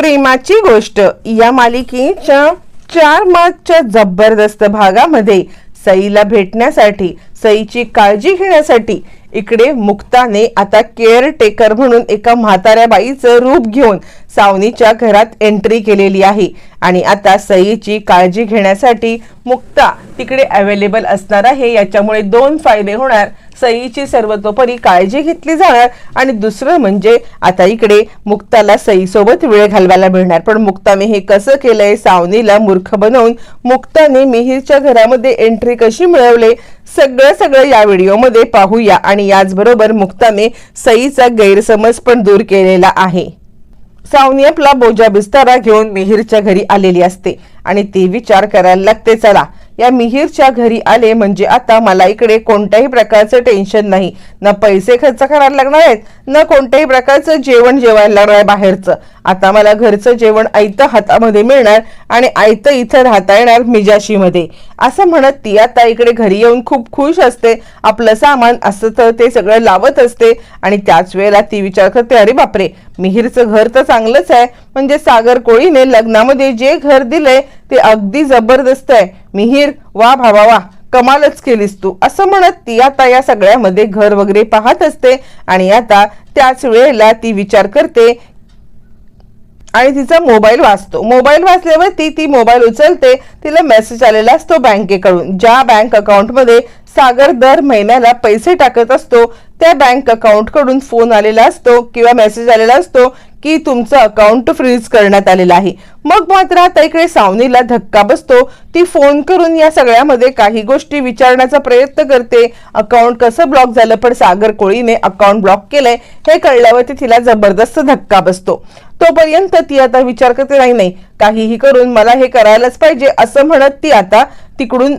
प्रेमाची गोष्ट. या मालिकेच्या चार मार्चच्या जबरदस्त भागामध्ये सईला भेटण्यासाठी सईची काळजी घेण्यासाठी इकडे मुक्ताने आता केअरटेकर म्हणून एका म्हाताऱ्या बाईचं रूप घेऊन सावनीच्या घरात एंट्री केलेली आहे. आणि आता सईची काळजी घेण्यासाठी मुक्ता तिकडे अवेलेबल असणार आहे. याच्यामुळे दोन फायदे होणार. सईची सर्वतोपरी काळजी घेतली जाणार. आणि दुसरं म्हणजे आता इकडे मुक्ताला सईसोबत वेळ घालवायला मिळणार. पण मुक्ताने हे कसं केलंय सावनीला मूर्ख बनवून मुक्ताने मिहीरच्या घरामध्ये एंट्री कशी मिळवले? सगळं सगळं या व्हिडिओमध्ये पाहूया. आणि याचबरोबर मुक्ताने सईचा गैरसमज पण दूर केलेला आहे. सावनी आपला बोजा बिस्तारा घेऊन मिहीरच्या घरी आलेली असते. आणि ती विचार करायला लागते चला या मिहीरच्या घरी आले म्हणजे आता मला इकडे कोणत्याही प्रकारचं टेन्शन नाही. ना पैसे खर्च करायला लागणार आहेत ना कोणत्याही प्रकारचं जेवण जेवायला लागणार आहे बाहेरचं. आता मला घरचं जेवण आयतं हातामध्ये मिळणार आणि आयतं इथं राहता येणार मिजाशीमध्ये. असं म्हणत ती आता इकडे घरी येऊन खूप खुश असते. आपलं सामान असं तर ते सगळं लावत असते आणि त्याच वेळेला ती विचार करते अरे बापरे मिहीरचं घर तर चांगलंच आहे. म्हणजे सागर कोळीने लग्नामध्ये जे घर दिलंय ते अगदी जबरदस्त आहे. मिहीर वा भावा वा कमालच केलीस तू. असं म्हणत ती आता या सगळ्यामध्ये घर वगैरे पाहत असते आणि आता त्याच वेळेला ती विचार करते आणि तिचा मोबाईल वाचतो. मोबाईल वाचल्यावरती ती मोबाईल उचलते. तिला मेसेज आलेला असतो बँकेकडून ज्या बँक अकाउंटमध्ये सागर दर महिन्याला पैसे टाकत असतो त्या बँक अकाउंटकडून फोन आलेला असतो किंवा मेसेज आलेला असतो की तुमचं अकाउंट फ्रीज करण्यात आलेलं आहे. मग मात्र आता इकडे सावनीला धक्का बसतो. ती फोन करून या सगळ्यामध्ये काही गोष्टी विचारण्याचा प्रयत्न करते. अकाउंट कसं ब्लॉक झालं? पण सागर कोळीने अकाउंट ब्लॉक केलंय. हे कळल्यावरती तिला जबरदस्त धक्का बसतो. तोपर्यंत ती आता विचार करते नाही नाही काहीही करून मला हे करायलाच पाहिजे. असं म्हणत ती आता तिकडून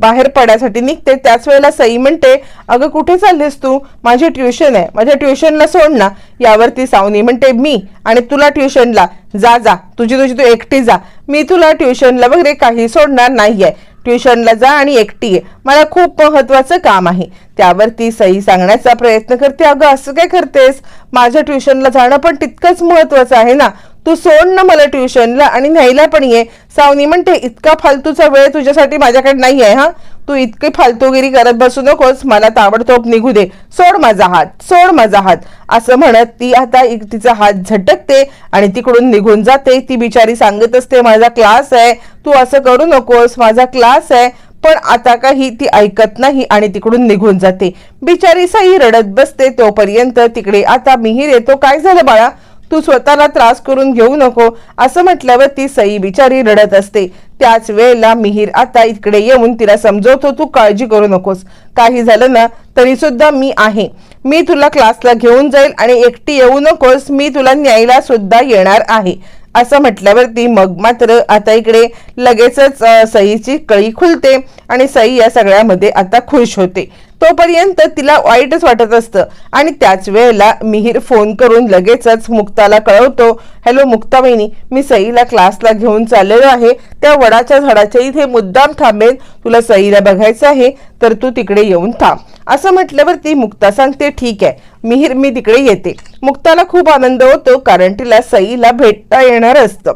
बाहेर पडण्यासाठी निघते. त्याच वेळेला सई म्हणते अगं कुठे चाललीस तू? माझी ट्युशन आहे. माझ्या ट्युशनला सोड ना. यावरती सावनी म्हणते मी आणि तुला ट्युशनला. जा जा. तुझी तुझी तू एकटी जा. मी तुला ट्युशनला वगैरे काही सोडणार नाहीये. ट्युशनला जा आणि एकटी आहे मला खूप महत्वाचं काम आहे. त्यावर ती सही सांगण्याचा प्रयत्न करते. अगं असं काय करतेस? माझ्या ट्युशनला जाणं पण तितकंच महत्वाचं आहे ना? तू सोड ना मला ट्युशनला आणि न्यायला पण ये. सावनी म्हणते इतका फालतूचा वेळ तुझ्यासाठी माझ्याकडे नाही आहे हा? तू इतकी फालतूगिरी करत बसू नकोस. मला ताबडतोब निघू दे. सोड माझा हात. सोड माझा हात. असं म्हणत ती आता एक तिचा हात झटकते आणि तिकडून निघून जाते. ती बिचारी सांगत असते माझा क्लास आहे. तू असं करू नकोस. माझा क्लास आहे. पण आता काही ती ऐकत नाही आणि तिकडून निघून जाते. बिचारी साई रडत बसते तोपर्यंत तिकडे आता मिहीर येतो? काय झालं बाळा? तू स्वतःला त्रास करून घेऊ नको. असं म्हटल्यावर ती सई बिचारी रडत असते. त्याच वेळेला मिहीर आता इकडे येऊन तिला समजवतो तू काळजी करू नकोस. काही झालं ना तरी सुद्धा मी आहे. मी तुला क्लासला घेऊन जाईल आणि एकटी येऊ नकोस. मी तुला न्यायला सुद्धा येणार आहे. असं म्हटल्यावरती मग मात्र आता इकडे लगेचच सईची कळी खुलते आणि सई या सगळ्यामध्ये आता खुश होते. तोपर्यंत तिला वाईटच वाटत असतं आणि त्याच वेळेला मिहीर फोन करून लगेचच मुक्ताला कळवतो हॅलो मुक्ता बहिणी मी सईला क्लासला घेऊन चाललेलो आहे. त्या वडाच्या झाडाच्या इथे मुद्दाम थांबेन तुला सईला बघायचं आहे तर तू तिकडे येऊन थांब. असं म्हटल्यावर ती मुक्ता सांगते ठीक आहे मिहीर मी तिकडे येते. मुक्ताला खूप आनंद होतो कारण तिला सईला भेटता येणार असतं.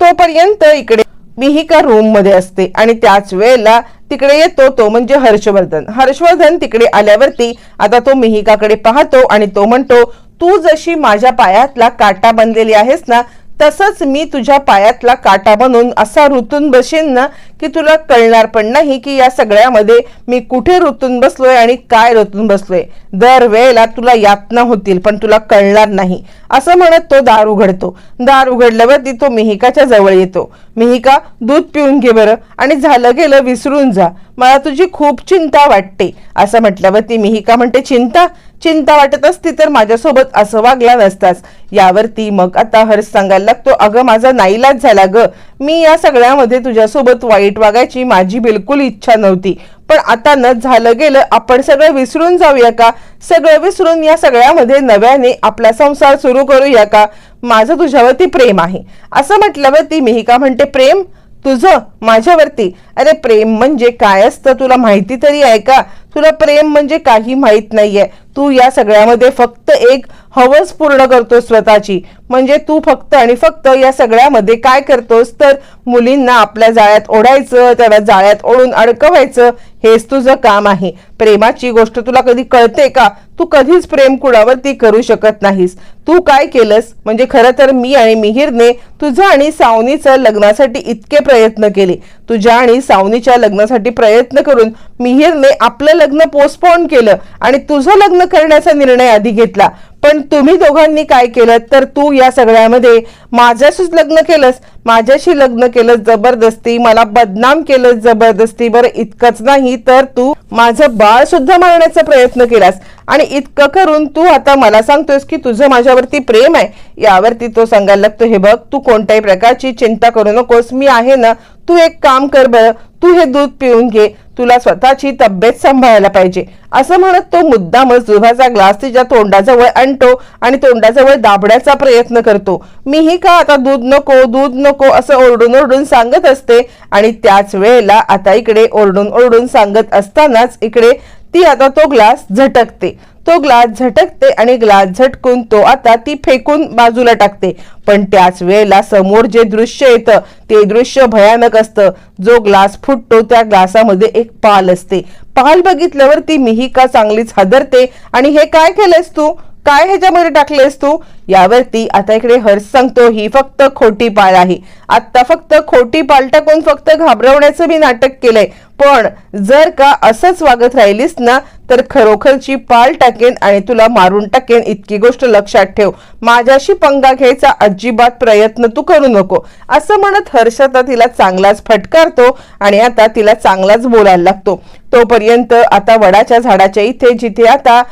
तोपर्यंत इकडे मिहिका रूममध्ये असते आणि त्याच वेळेला तिकडे येतो तो म्हणजे हर्षवर्धन. हर्षवर्धन तिकडे आल्यावरती आता तो मिहिकाकडे पाहतो आणि तो म्हणतो तू जशी माझ्या पायातला काटा बनलेली आहेस ना तसंच मी तुझ्या पायातला काटा बनून असा ऋतून बसेन ना की तुला कळणार पण नाही की या सगळ्यामध्ये मी कुठे ऋतून बसलोय आणि काय ऋतून बसलोय. दर वेळेला तुला यातना होतील पण तुला कळणार नाही. असं म्हणत तो दार उघडतो. दार उघडल्यावरती तो मिहिकाच्या जवळ येतो. मिहिका दूध पिऊन घे बरं आणि झालं गेलं विसरून जा. मला तुझी खूप चिंता वाटते. असं म्हटल्यावरती मिहिका म्हणते चिंता? चिंता वाटत असती तर माझ्यासोबत असं वागला नसतास. यावरती मग आता हर्ष सांगायला लागतो अगं माझा नाईलाज झाला ग. मी या सगळ्यामध्ये तुझ्यासोबत वाईट वागायची माझी बिलकुल इच्छा नव्हती. पण आता न झालं गेलं आपण सगळं विसरून जाऊया का? सगळं विसरून या सगळ्यामध्ये नव्याने आपला संसार सुरू करूया का? माझं तुझ्यावरती प्रेम आहे. असं म्हटल्यावरती मिहिका म्हणते प्रेम? तुझं? माझ्यावरती? अरे प्रेम म्हणजे काय असतं? तुला माहिती तरी आहे का? तुला प्रेम म्हणजे काही माहीत नाहीये. तू या सगळ्यामध्ये फक्त एक हवस पूर्ण करतो स्वतःची. म्हणजे तू फक्त आणि फक्त या सगळ्यामध्ये काय करतोस? तर मुलींना आपल्या जाळ्यात ओढायचं त्याला जाळ्यात ओढून अडकवायचं हेच तुझं काम आहे. प्रेमाची गोष्ट तुला कधी कळते का? तू कधीच प्रेम कुणावरती करू शकत नाहीस. तू काय केलंस? म्हणजे खरं तर मी आणि मिहिरने तुझं आणि सावनीचं लग्नासाठी इतके प्रयत्न केले. तुझ्या आणि सावनीच्या लग्नासाठी प्रयत्न करून मिहिरने आपलं लग्न पोस्टपोन केलं आणि तुझं लग्न करण्याचा निर्णय आधी घेतला. पण तुम्ही दोघांनी काय केलं? तर तू या सगळ्यामध्ये माझ्याशीच लग्न केलंस. माझ्याशी लग्न केलं जबरदस्ती. मला बदनाम केलं जबरदस्ती. बरं इतकंच नाही तर तू माझं बाळ सुद्धा मारण्याचा प्रयत्न केलास. आणि इतकं करून तू आता मला सांगतोस की तुझं माझ्यावरती प्रेम आहे. यावरती तो सांगायला लागतो हे बघ तू कोणत्याही प्रकारची चिंता करू नकोस. मी आहे ना तू एक काम कर बरं. तू हे दूध पिऊन घे. तुला स्वतःची तब्येत सांभाळायला पाहिजे. असं म्हणत तो मुद्दामच दुधाचा ग्लास तिच्या तोंडाजवळ आणतो आणि तोंडाजवळ दाबण्याचा प्रयत्न करतो. मीही का आता दूध नको दूध नको असं ओरडून ओरडून सांगत असते? आणि त्याच वेळेला आता इकडे ओरडून ओरडून सांगत असतानाच इकडे ती आता तो ग्लास झटकते. तो ग्लास झटकते आणि ग्लास झटकून तो आता ती फेकून बाजूला टाकते. पण त्याच वेळेला समोर जे दृश्य येतं ते दृश्य भयानक असतं. जो ग्लास फुटतो त्या ग्लासामध्ये एक पाल असते. पाल बघितल्यावर ती मिहिका चांगलीच हादरते. आणि हे काय केलंयस तू? काय ह्याच्यामध्ये टाकलेस तू? यावरती आता इकडे हर्ष सांगतो ही फक्त खोटी पाळ आहे. आता फक्त खोटी पाल टाकून फक्त घाबरवण्याचं मी नाटक केलंय. पण जर का असंच वागत राहिलीस ना तर खरोखरची पाल टाकेन आणि तुला मारून टाकेन इतकी गोष्ट लक्षात ठेव. माझ्याशी पंगा घ्यायचा अजिबात प्रयत्न तू करू नको. असं म्हणत हर्ष आता तिला चांगलाच फटकारतो आणि आता तिला चांगलाच बोलायला लागतो. तोपर्यंत आता वडाच्या झाडाच्या इथे जिथे आता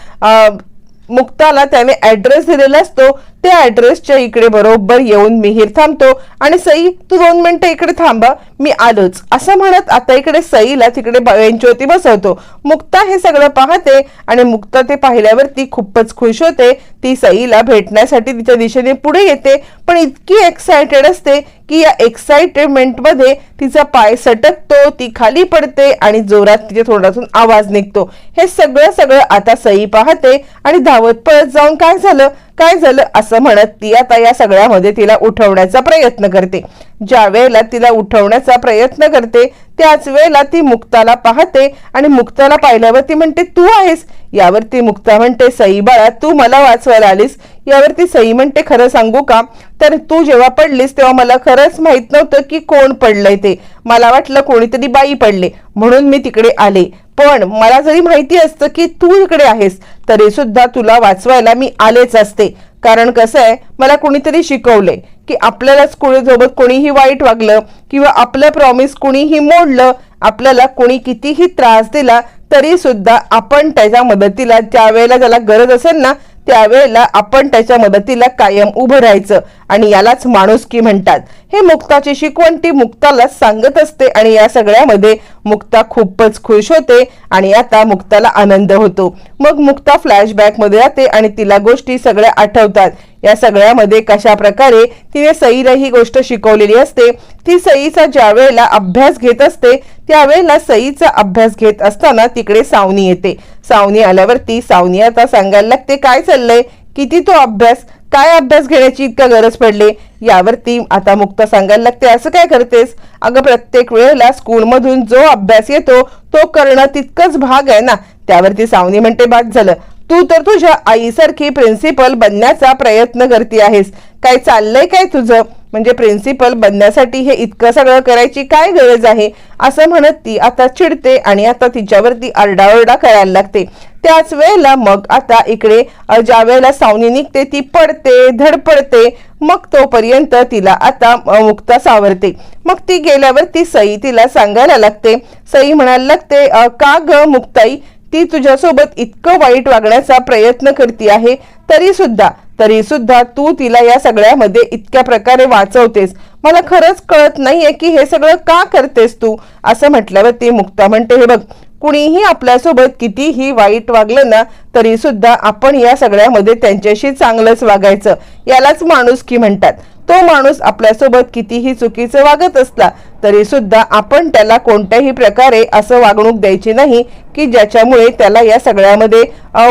मुक्ताला त्याने ऍड्रेस दिलेला असतो. त्या ऍड्रेसच्या इकडे बरोबर येऊन मिहीर थांबतो. आणि सई तू दोन मिनिटं इकडे थांबा. मी आलोच. असं म्हणत आता इकडे सईला तिकडे बेंचवरती बसवतो. मुक्ता हे सगळं पाहते आणि मुक्ता ते पाहिल्यावर ती खूपच खुश होते. ती सईला भेटण्यासाठी तिच्या दिशेने पुढे येते. पण इतकी एक्सायटेड असते की या एक्साइटमेंटमध्ये तिचा पाय सटकतो ती खाली पडते आणि जोरात तिच्या तोंडातून आवाज निघतो. हे सगळं सगळं आता सई पाहते आणि धावत पळत जाऊन काय झालं? काय झालं? असं म्हणत ती आता या सगळ्यामध्ये तिला उठवण्याचा प्रयत्न करते. ज्या वेळेला तिला उठवण्याचा प्रयत्न करते त्याच वेळेला ती मुक्ताला पाहते आणि मुक्ताला पाहिल्यावर ती म्हणते तू आहेस. यावरती मुक्ता म्हणते सई बाळा तू मला वाचवायला आलीस. यावरती सई म्हणते खरं सांगू का? तर तू जेव्हा पडलीस तेव्हा मला खरंच माहीत नव्हतं की कोण पडलंय ते. मला वाटलं कोणीतरी बाई पडले म्हणून मी तिकडे आले. पण मला जरी माहिती असतं की तू इकडे आहेस तरी सुद्धा तुला वाचवायला मी आलेच असते. कारण कसं आहे मला कोणीतरी शिकवलंय की आपल्यालाच कोणीसोबत कोणीही वाईट वागलं किंवा आपलं प्रॉमिस कोणीही मोडलं आपल्याला कोणी कितीही त्रास दिला तरी सुद्धा आपण त्याच्या मदतीला ज्या वेळेला त्याला गरज असेल ना त्यावेळेला आपण त्याच्या मदतीला कायम उभं राहायचं. आणि यालाच माणुसकी म्हणतात. हे मुक्ताची शिकवण ती मुक्ताला सांगत असते आणि या सगळ्यामध्ये मुक्ता खूपच खुश होते आणि आता मुक्ताला आनंद होतो. मग मुक्ता फ्लॅशबॅकमध्ये जाते आणि तिला गोष्टी सगळ्या आठवतात. या सगळ्यामध्ये कशा प्रकारे तिने सईला ही गोष्ट शिकवलेली असते. ती सईचा ज्या वेळेला अभ्यास घेत असते त्यावेळेला सईचा अभ्यास घेत असताना तिकडे सावनी येते. सावनी आल्यावरती सावनी आता सांगायला लागते काय चाललंय? किती तो अभ्यास? काय अभ्यास घेण्याची इतका गरज पडली? यावरती आता मुक्ता सांगायला लागते असं काय करतेस? अगं प्रत्येक वेळेला स्कूलमधून जो अभ्यास येतो तो करणं तितकंच भाग आहे ना. त्यावरती सावनी म्हणते बाद झालं. तू तर तुझ्या आईसारखी प्रिन्सिपल बनण्याचा प्रयत्न करते आहेस. काय चाललंय काय तुझं? म्हणजे प्रिन्सिपल बनण्यासाठी हे इतकं सगळं करायची काय गरज आहे? असं म्हणत ती आता चिडते आणि आता तिच्यावरती आरडाओरडा करायला लागते. त्याच वेळेला मग आता इकडे ज्या वेळेला सावनी निघते ती पडते धडपडते. मग तोपर्यंत तिला आता मुक्ता सावरते. मग ती गेल्यावर ती सई तिला सांगायला लागते. सई म्हणायला लागते का ग मुक्ताई? ती तुझ्यासोबत इतकं वाईट वागण्याचा प्रयत्न करते आहे तरी सुद्धा तरी सुद्धा तू तिला या सगळ्यामध्ये इतक्या प्रकारे वाचवतेस. मला खरंच कळत नाहीये की हे सगळं का करतेस तू? असं म्हटल्यावर ती मुक्ता म्हणते हे बघ कुणीही आपल्यासोबत कितीही वाईट वागलं ना तरी सुद्धा आपण या सगळ्यामध्ये त्यांच्याशी चांगलंच वागायचं. यालाच माणूस की म्हणतात. तो माणूस आपल्यासोबत कितीही चुकीचं वागत असला तरी सुद्धा आपण त्याला कोणत्याही प्रकारे असं वागणूक द्यायची नाही की ज्याच्यामुळे त्याला या सगळ्यामध्ये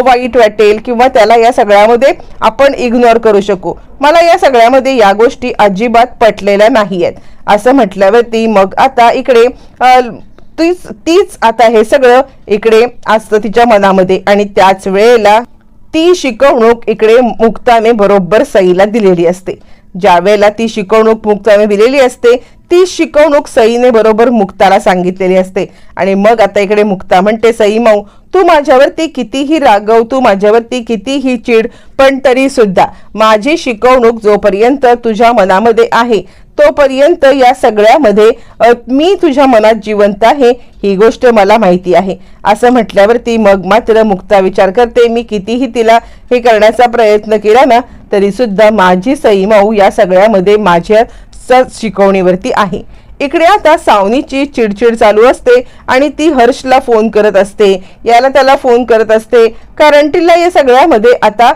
वाईट वाटेल किंवा त्याला या सगळ्यामध्ये आपण इग्नोर करू शकू. मला या सगळ्यामध्ये या गोष्टी अजिबात पटलेल्या नाही आहेत असं म्हटल्यावरती मग आता इकडे तीच तीच आता हे सगळं इकडे असतं तिच्या मनामध्ये. आणि त्याच वेळेला ती शिकवणूक इकडे मुक्ताने बरोबर सईला दिलेली असते. ज्या वेळेला ती शिकवणूक मुक्ताने दिलेली असते ती शिकवणूक सईने बरोबर मुक्ताला सांगितलेली असते. आणि मग आता इकडे मुक्ता म्हणते सई माऊ तू माझ्यावरती कितीही रागव तू माझ्यावरती कितीही चिड पण तरी सुद्धा माझी शिकवणूक जोपर्यंत तुझ्या मनामध्ये आहे तोपर्यंत या सगळ्यामध्ये मी तुझ्या मनात जिवंत आहे ही गोष्ट मला माहिती आहे. असं म्हटल्यावरती मग मात्र मुक्ता विचार करते मी कितीही तिला हे करण्याचा प्रयत्न केला ना तरी सुद्धा माझी सईमाऊ या सगळ्यामध्ये माझ्या स- शिकवणीवरती आहे. इकडे आता सावनीची चिडचिड चालू असते आणि ती हर्षला फोन करत असते. याला त्याला फोन करत असते. कारण तिला या सगळ्यामध्ये आता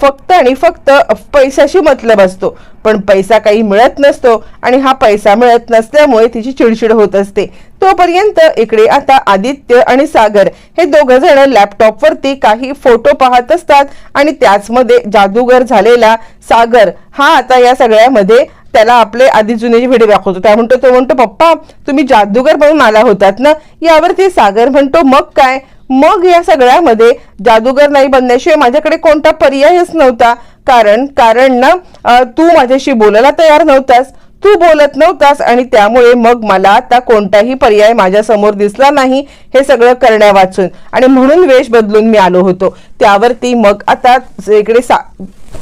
फक्त आणि फक्त पैशाशी मतलब असतो. पण पैसा काही मिळत नसतो आणि हा पैसा मिळत नसल्यामुळे तिची चिडचिड होत असते. तोपर्यंत इकडे आता आदित्य आणि सागर हे दोघं जण लॅपटॉपवरती काही फोटो पाहत असतात आणि त्याचमध्ये जादूगर झालेला सागर हा आता या सगळ्यामध्ये त्याला आपले आधी जुने व्हिडिओ दाखवतो त्या म्हणतो तो म्हणतो पप्पा तुम्ही जादूगर बनून आला होतात ना? यावरती सागर म्हणतो मग काय? मग या सगळ्यामध्ये जादूगर नाही बनण्याशिवाय माझ्याकडे कोणता पर्यायच नव्हता. कारण कारण ना तू माझ्याशी बोलायला तयार नव्हतास. तू बोलत नव्हतास आणि त्यामुळे मग मला आता कोणताही पर्याय माझ्यासमोर दिसला नाही. हे सगळं करण्या वाचून. आणि म्हणून वेश बदलून मी आलो होतो. त्यावरती मग आता इकडे सा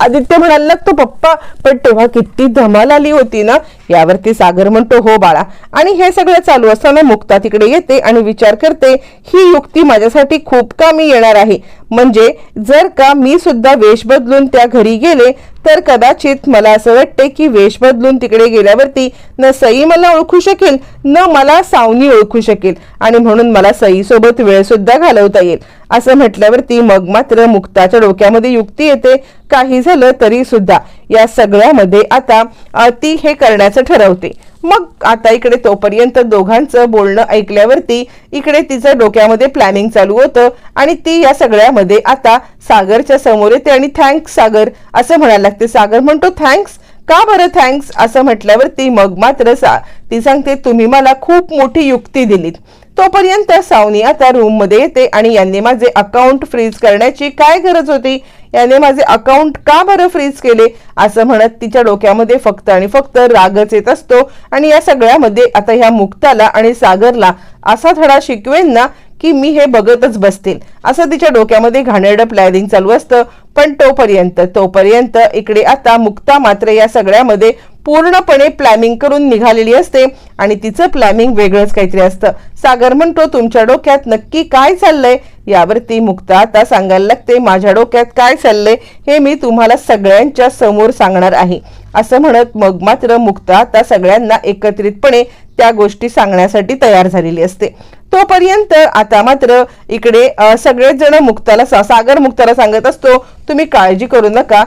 आदित्य म्हणाला लागतो पप्पा. पण तेव्हा किती धमाल आली होती ना. यावरती सागर म्हणतो हो बाळा. आणि हे सगळं चालू असताना मुक्ता तिकडे येते आणि विचार करते ही युक्ती माझ्यासाठी खूप कामी येणार आहे. म्हणजे जर का मी सुद्धा वेश बदलून त्या घरी गेले तर कदाचित मला असं वाटते की वेश बदलून तिकडे गेल्यावरती न सई मला ओळखू शकेल. न मला सावनी ओळखू शकेल आणि म्हणून मला सईसोबत वेळसुद्धा वेळ सुद्धा घालवता येईल. असं म्हटल्यावरती मग मात्र मुक्ताच्या डोक्यामध्ये युक्ती येते. काही झालं तरी सुद्धा या सगळ्यामध्ये आता ती हे करण्याचं ठरवते. मग आता इकडे तोपर्यंत दोघांचं बोलणं ऐकल्यावरती इकडे तिचं डोक्यामध्ये प्लॅनिंग चालू होतं आणि ती या सगळ्यामध्ये आता सागरच्या समोर येते आणि थँक्स सागर असं म्हणायला लागते. सागर म्हणतो थँक्स का बरं थँक्स असं म्हटल्यावरती मग मात्र सा ती सांगते तुम्ही मला खूप मोठी युक्ती दिलीत. तोपर्यंत सावनी आता रूममध्ये येते आणि यांनी माझे अकाउंट फ्रीज करण्याची काय गरज होती? याने माझे अकाउंट का बरं फ्रीज केले? असं म्हणत तिच्या डोक्यामध्ये फक्त आणि फक्त रागच येत असतो. आणि या सगळ्यामध्ये आता ह्या मुक्ताला आणि सागरला असा धडा शिकवेन ना की मी हे बघतच बसतील. असं तिच्या डोक्यामध्ये घाणेरडं प्लॅनिंग चालू असतं. पण तोपर्यंत तोपर्यंत इकडे आता मुक्ता मात्र या सगळ्यामध्ये पूर्णपणे प्लॅनिंग करून निघालेली असते आणि तिचं प्लॅनिंग वेगळंच काहीतरी असतं. सागर म्हणतो तुमच्या डोक्यात नक्की काय चाललंय? यावरती मुक्ता आता सांगायला लागते माझ्या डोक्यात काय चाललंय हे मी तुम्हाला सगळ्यांच्या समोर सांगणार आहे. असं म्हणत मग मात्र मुक्ता आता सगळ्यांना एकत्रितपणे त्या गोष्टी सांगण्यासाठी तयार झालेली असते. तोपर्यंत आता मात्र इकडे सगळेच जण मुक्ताला सा- सागर मुक्ताला सांगत असतो तुम्ही काळजी करू नका.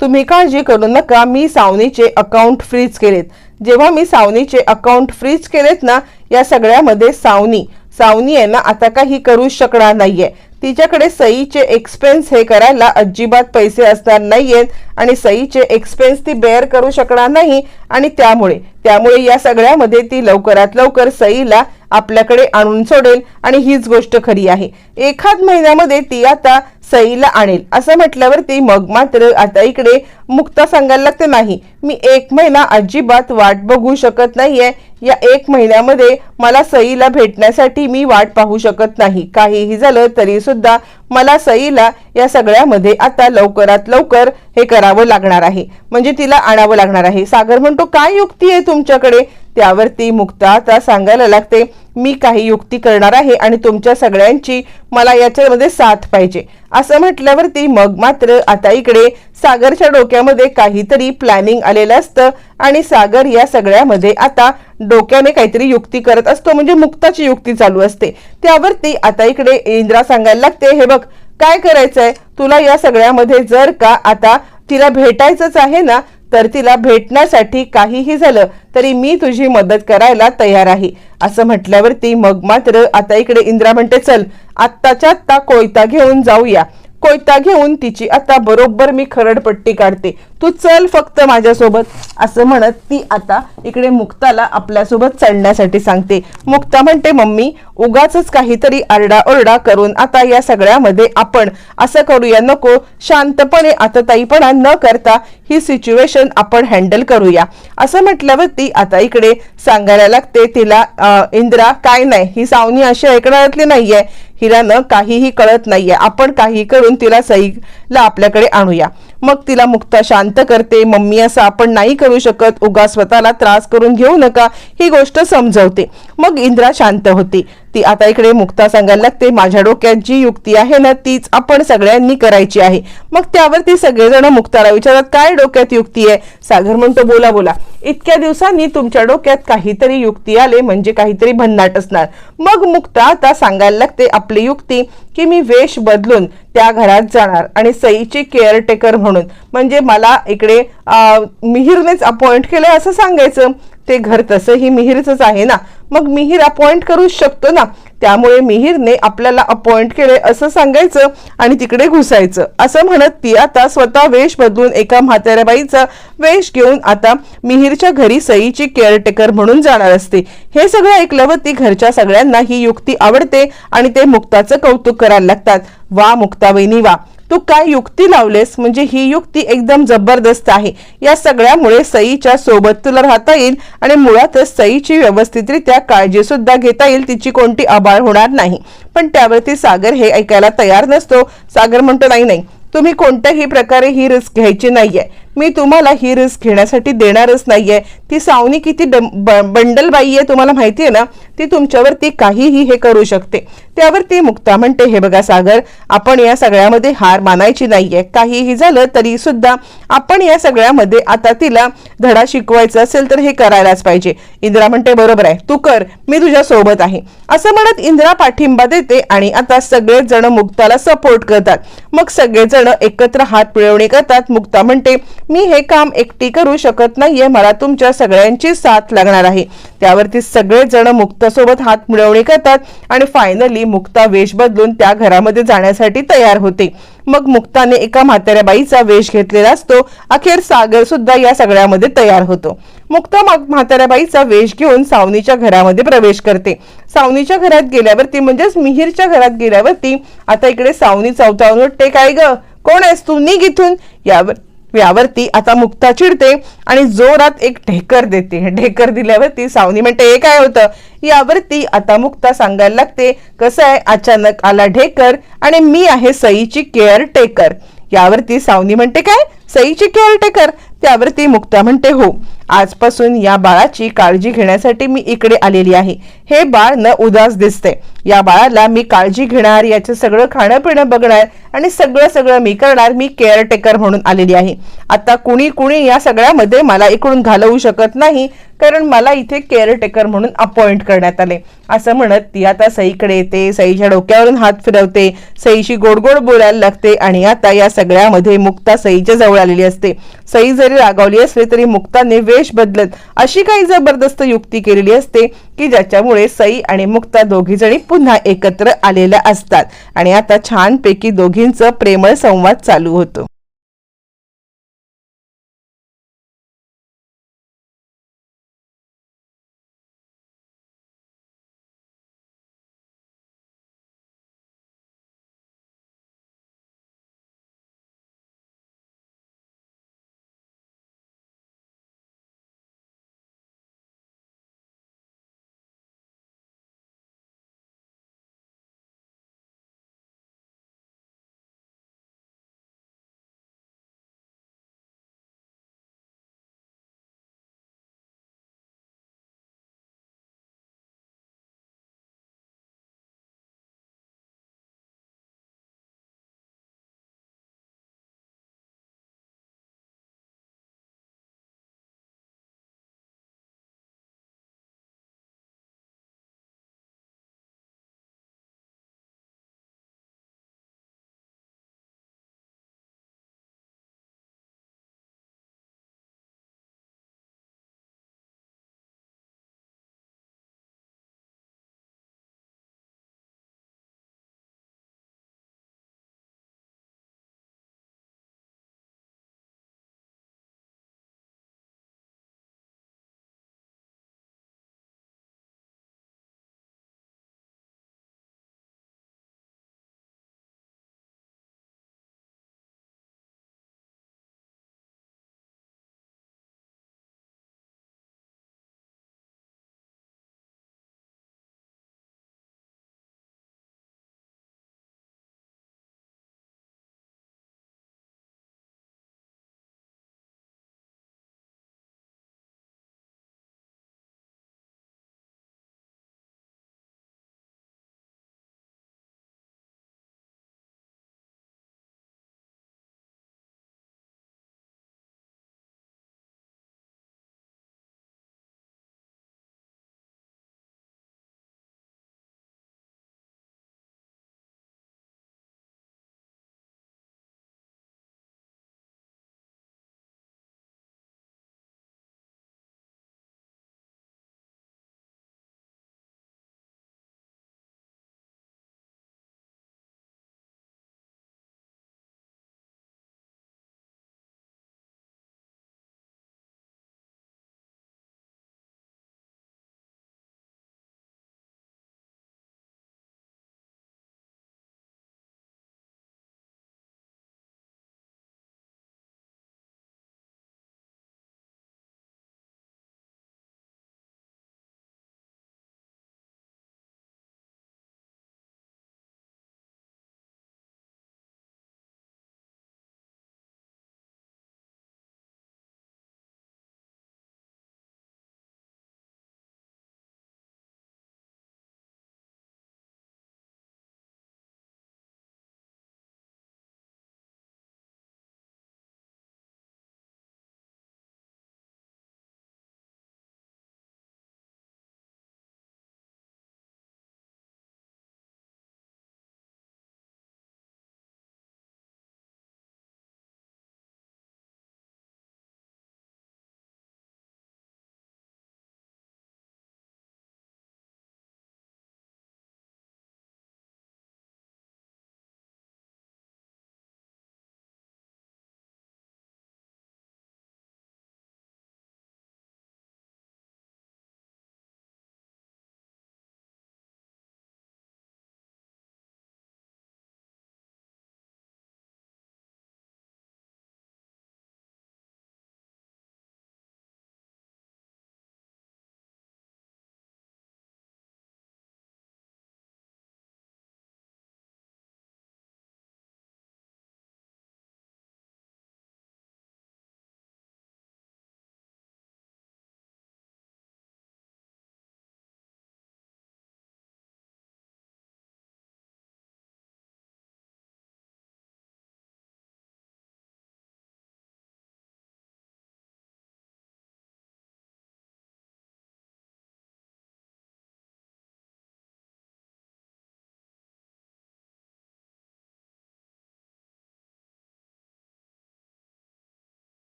तुम्ही काळजी करू नका. मी सावनीचे अकाउंट फ्रीज केलेत. जेव्हा मी सावनीचे अकाउंट फ्रीज केलेत ना या सगळ्यामध्ये सावनी सावनी आहे ना आता काही करू शकणार नाहीये. तिच्याकडे सईचे एक्सपेन्स हे करायला अजिबात पैसे असणार नाहीयेत आणि सईचे एक्सपेन्स ती बेअर करू शकणार नाही आणि त्यामुळे त्यामुळे या सगळ्यामध्ये ती लवकरात लवकर सईला आपल्याकडे आणून सोडेल आणि हीच गोष्ट खरी आहे. एखाद महिन्यामध्ये ती आता सईला आणेल. असं म्हटल्यावरती मग मात्र आता इकडे मुक्ता सांगायला लागते नाही. मी एक महिना अजिबात वाट बघू शकत नाहीये. या एक महिन्यामध्ये मला सईला भेटण्यासाठी मी वाट पाहू शकत नाही. काहीही झालं तरी सुद्धा मला सईला या सगळ्यामध्ये आता लवकरात लवकर हे करावं लागणार आहे. म्हणजे तिला आणावं लागणार आहे. सागर म्हणतो काय युक्ती आहे तुमच्याकडे? त्यावरती मुक्ता आता सांगायला लागते मी काही युक्ती करणार आहे आणि तुमच्या सगळ्यांची मला याच्यामध्ये साथ पाहिजे. असं म्हटल्यावरती मग मात्र आता इकडे सागरच्या डोक्यामध्ये काहीतरी प्लॅनिंग आलेलं असतं आणि सागर या सगळ्यामध्ये आता डोक्याने काहीतरी युक्ती करत असतो म्हणजे मुक्ताची युक्ती चालू असते. त्यावरती आता इकडे इंद्रा सांगायला लागते हे बघ काय करायचंय? तुला या सगळ्यामध्ये जर का आता तिला भेटायचंच आहे ना तर तिला भेटण्यासाठी काहीही झालं तरी मी तुझी मदत करायला तयार आहे. असं म्हटल्यावरती मग मात्र आता इकडे इंद्रा म्हणते चल आत्ताच्या आत्ता कोयता घेऊन जाऊया. कोयता घेऊन तिची आता बरोबर मी खरडपट्टी काढते. तू चल फक्त माझ्यासोबत. असं म्हणत ती आता इकडे मुक्ताला आपल्यासोबत चढण्यासाठी सांगते. मुक्ता म्हणते मम्मी उगाच काहीतरी आरडाओरडा करून आता या सगळ्यामध्ये आपण असं करूया. नको शांतपणे आतताईपणा न करता ही सिच्युएशन आपण हँडल करूया. असं म्हटल्यावरती आता इकडे सांगायला लागते तिला इंदिरा इंद्रा काय नाही ही सावनी अशी ऐकणारातली नाहीये. हिरानं काहीही कळत नाहीये. आपण काही करून तिला सईला आपल्याकडे आणूया. मग तिला मुक्ता शांत करते. मम्मी असं आपण नाही करू शकत. उगा स्वतःला त्रास करून घेऊ नका. ही गोष्ट समजवते. मग इंद्रा शांत होते. ती आता इकडे मुक्ता सांगायला लागते माझ्या डोक्यात जी युक्ती आहे ना तीच आपण सगळ्यांनी करायची आहे. मग त्यावरती सगळेजण मुक्ताला विचारतात काय डोक्यात युक्ती आहे? सागर म्हणतो बोला बोला. इतक्या दिवसांनी तुमच्या डोक्यात काहीतरी युक्ती आले म्हणजे काहीतरी भन्नाट असणार. मग मुक्ता आता सांगायला लागते आपली युक्ती की मी वेश बदलून त्या घरात जाणार आणि सईची केअरटेकर म्हणून. म्हणजे मला इकडे मिहीरनेच मिहिरनेच अपॉइंट केलंय असं सांगायचं. ते घर तसंही मिहीरचंच आहे ना? मग मिहिर अपॉइंट करू शकतो ना? त्यामुळे मिहिरने आपल्याला अपॉइंट केले असं सांगायचं आणि तिकडे घुसायचं. असं म्हणत ती आता स्वतः वेश बदलून एका म्हाताऱ्या बाईचा वेश घेऊन आता मिहिरच्या घरी सईची केअरटेकर म्हणून जाणार असते. हे सगळं ऐकल्यावर ती घरच्या सगळ्यांना ही युक्ती आवडते आणि ते मुक्ताचं कौतुक करायला लागतात. वा मुक्ताबाईनी वा. तू काय युक्ती लावलेस? म्हणजे ही युक्ती एकदम जबरदस्त आहे. या सगळ्यामुळे सईच्या सोबत तुला राहता येईल आणि मुळातच सईची व्यवस्थितरित्या काळजी सुद्धा घेता येईल तिची कोणती आबाळ होणार नाही. पण त्यावरती सागर हे ऐकायला तयार नसतो. सागर म्हणतो नाही नाही तुम्ही कोणत्याही प्रकारे ही रिस्क घ्यायची नाहीये. मी तुम्हाला ही रिस्क घेण्यासाठी देणारच नाहीये. ती सावनी किती डम- ब- आहे तुम्हाला माहिती आहे ना? ती तुमच्यावरती काहीही हे करू शकते. त्यावरती मुक्ता म्हणते हे बघा सागर आपण या सगळ्यामध्ये हार मानायची नाहीये. काहीही झालं तरी सुद्धा आपण या सगळ्यामध्ये आता तिला धडा शिकवायचा असेल तर हे करायलाच पाहिजे. इंदिरा म्हणते बरोबर आहे. तू कर. मी तुझ्या सोबत आहे. असं म्हणत इंदिरा पाठिंबा देते आणि आता सगळेच जण मुक्ताला सपोर्ट करतात. मग सगळेजण एकत्र हात मिळवणी करतात. मुक्ता म्हणते मी हे काम एकटी करू शकत नाहीये मला तुमच्या सगळ्यांची साथ लागणार आहे. त्यावरती सगळेजण मुक्तासोबत हात मिळवणी करतात आणि फायनली मुक्ता वेश बदलून त्या घरामध्ये जाण्यासाठी तयार होते. मग मुक्ताने एका म्हाताऱ्या बाईचा वेश घेतलेला असतो. अखेर सागर सुद्धा या सगळ्यामध्ये तयार होतो. मुक्ता मग म्हाताऱ्या बाईचा वेश घेऊन सावनीच्या घरामध्ये प्रवेश करते. सावनीच्या घरात गेल्यावरती म्हणजेच मिहिरच्या घरात गेल्यावरती आता इकडे सावनी चौथावून उठते काय ग. कोण आहेस तू? निघ इथून. यावर यावरती आता मुक्ता चिडते आणि जोरात एक ढेकर देते. ढेकर दिल्यावरती सावनी म्हणते हे काय होतं? यावरती आता मुक्ता सांगायला लागते कसं आहे? अचानक आला ढेकर आणि मी आहे सईची केअर टेकर यावरती सावनी म्हणते काय? सईची केअरटेकर त्यावर त्यावरती मुक्ता म्हणते हो आजपासून या बाळाची काळजी घेण्यासाठी मी इकडे आलेली आहे. हे बाळ न उदास दिसते. या बाळाला मी काळजी घेणार याचं सगळं खाणं पिणं बघणार आणि सगळं सगळं मी करणार मी केअरटेकर म्हणून आलेली आहे. आता कुणी कुणी या सगळ्यामध्ये मला इकडून घालवू शकत नाही कारण मला इथे केअरटेकर म्हणून अपॉइंट करण्यात आले. असं म्हणत ती आता सईकडे येते सईच्या डोक्यावरून हात फिरवते सईशी गोड गोड बोलायला लागते आणि आता या सगळ्यामध्ये मुक्ता सईच्या जवळ आलेली असते. सई जरी रागावली असली तरी मुक्ताने वेश बदलत अशी काही जबरदस्त युक्ती केलेली असते की ज्याच्यामुळे सई आणि मुक्ता दोघी जणी पुन्हा एकत्र आलेल्या असतात. आणि आता छानपैकी दोघींचं प्रेमळ संवाद चालू होतो.